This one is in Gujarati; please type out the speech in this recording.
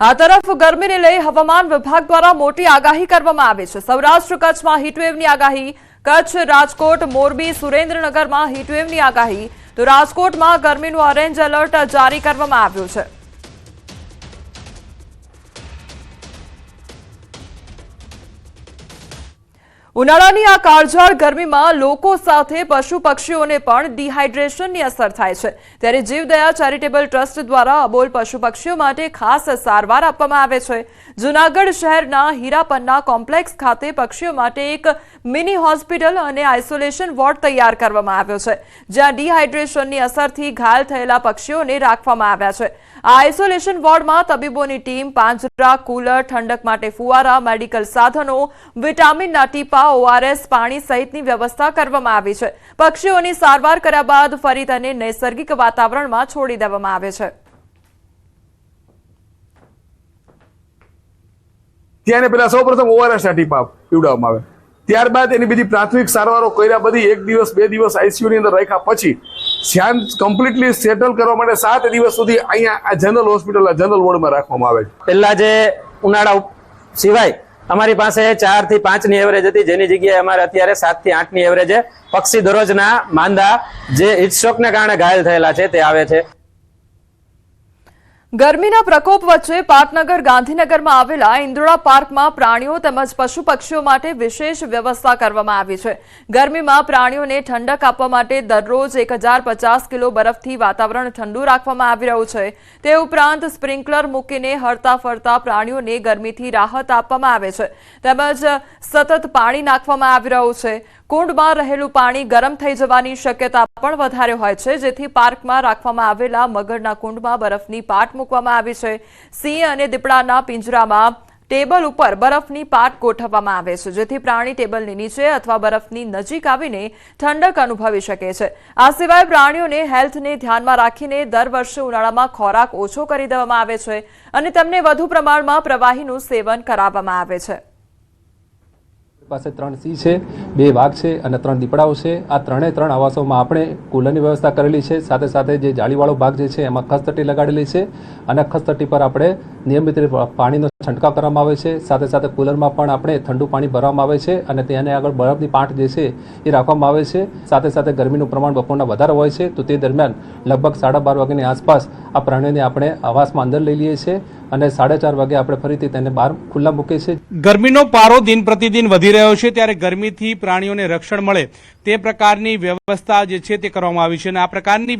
આ તરફ ગરમીને લઈ હવામાન વિભાગ દ્વારા મોટી આગાહી કરવામાં આવી છે. સૌરાષ્ટ્ર કચ્છમાં હીટવેવની આગાહી, કચ્છ, રાજકોટ, મોરબી, સુરેન્દ્રનગરમાં હીટવેવની આગાહી. તો રાજકોટમાં ગરમીનું ઓરેન્જ એલર્ટ જારી કરવામાં આવ્યું છે. ઉનાળાની આ કાળઝાળ ગરમીમાં લોકો સાથે પશુ પક્ષીઓને પણ ડિહાઇડ્રેશનની અસર થાય છે. ત્યારે જીવદયા ચેરિટેબલ ટ્રસ્ટ દ્વારા અબોલ પશુ પક્ષીઓ માટે ખાસ સારવાર આપવામાં આવે છે. જૂનાગઢ શહેરના હીરાપન્ના કોમ્પ્લેક્સ ખાતે પક્ષીઓ માટે એક મિની હોસ્પિટલ અને આઇસોલેશન વોર્ડ તૈયાર કરવામાં આવ્યો છે, જ્યાં ડિહાઇડ્રેશનની અસરથી ઘાયલ થયેલા પક્ષીઓને રાખવામાં આવ્યા છે. આ આઇસોલેશન વોર્ડમાં તબીબોની ટીમ પાંજરા, કુલર, ઠંડક માટે ફુવારા, મેડિકલ સાધનો, વિટામિનના ટીપા ઓઆરએસ પાણી સહિતની વ્યવસ્થા કરવામાં આવી છે. પક્ષીઓની સારવાર કર્યા બાદ ફરી તેને નૈસર્ગિક વાતાવરણમાં છોડી દેવામાં આવે છે. ત્યાં પેલા સૌ પ્રથમ ઓઆરએસ ટીપા પીવડાવવામાં આવે. ત્યારબાદ એની બધી પ્રાથમિક સારવારો કર્યા બધી એક દિવસ બે દિવસ આઈસીયુ ની અંદર રાખ્યા પછી ધ્યાન કમ્પ્લીટલી સેટલ કરવા માટે સાત દિવસ સુધી અહીંયા આ જનરલ હોસ્પિટલ જનરલ વોર્ડમાં રાખવામાં આવે છે. પહેલા જે ઉનાળા સિવાય અમારી પાસે ચારથી પાંચની એવરેજ હતી. જેની જગ્યાએ અમારે અત્યારે સાતથી આઠની એવરેજ પક્ષી દરરોજના માંદા જે હિટસ્ટ્રોકને કારણે ઘાયલ થયેલા છે, તે આવે છે. ગરમીના પ્રકોપ વચ્ચે પાટનગર ગાંધીનગરમાં આવેલા ઇન્દ્રોડા પાર્કમાં પ્રાણીઓ તેમજ પશુ પક્ષીઓ માટે વિશેષ વ્યવસ્થા કરવામાં આવી છે. ગરમીમાં પ્રાણીઓને ઠંડક આપવા માટે દરરોજ એક કિલો બરફથી વાતાવરણ ઠંડુ રાખવામાં આવી રહ્યું છે. તે ઉપરાંત સ્પ્રિંકલર મૂકીને હરતા ફરતા પ્રાણીઓને ગરમીથી રાહત આપવામાં આવે છે. તેમજ સતત પાણી નાખવામાં આવી રહ્યું છે. કુંડમાં રહેલું પાણી ગરમ થઈ જવાની શક્યતા પણ વધારે હોય છે, જેથી પાર્કમાં રાખવામાં આવેલા મગરના કુંડમાં બરફની પાટ મૂકવામાં આવી છે. સિંહ અને દીપડાના પિંજરામાં ટેબલ ઉપર બરફની પાટ ગોઠવવામાં આવે છે, જેથી પ્રાણી ટેબલની નીચે અથવા બરફની નજીક આવીને ઠંડક અનુભવી શકે છે. આ સિવાય પ્રાણીઓને હેલ્થને ધ્યાનમાં રાખીને દર વર્ષે ઉનાળામાં ખોરાક ઓછો કરી દેવામાં આવે છે અને તેમને વધુ પ્રમાણમાં પ્રવાહીનું સેવન કરાવવામાં આવે છે. પાસે ત્રણ સી છે, બે વાઘ છે અને ત્રણ દીપડાઓ છે. આ ત્રણે ત્રણ આવાસોમાં આપણે કુલરની વ્યવસ્થા કરેલી છે. સાથે સાથે જે જાળીવાળો ભાગ જે છે, એમાં ખસતટી લગાડેલી છે. અને ખસતટી પર આપણે નિયમિત રીતે પાણીનો છંટકાવ કરવામાં આવે છે. સાથે સાથે કુલરમાં પણ આપણે ઠંડુ પાણી ભરવામાં આવે છે અને તેને આગળ બરફની પાટ જે છે એ રાખવામાં આવે છે. સાથે સાથે ગરમીનું પ્રમાણ બપોરના વધારે હોય છે. તો તે દરમિયાન લગભગ સાડા બાર વાગ્યાની આસપાસ આ પ્રાણીઓને આપણે આવાસમાં અંદર લઈ લઈએ છીએ અને સાડા ચાર વાગે આપણે ફરીથી તેને બહાર ખુલ્લા મૂકીએ છીએ. ગરમીનો પારો દિન પ્રતિદિન વધી રહ્યો છે ત્યારે ગરમીથી પ્રાણીઓને રક્ષણ મળે તે પ્રકારની વ્યવસ્થા જે છે તે કરવામાં આવી છે અને આ પ્રકારની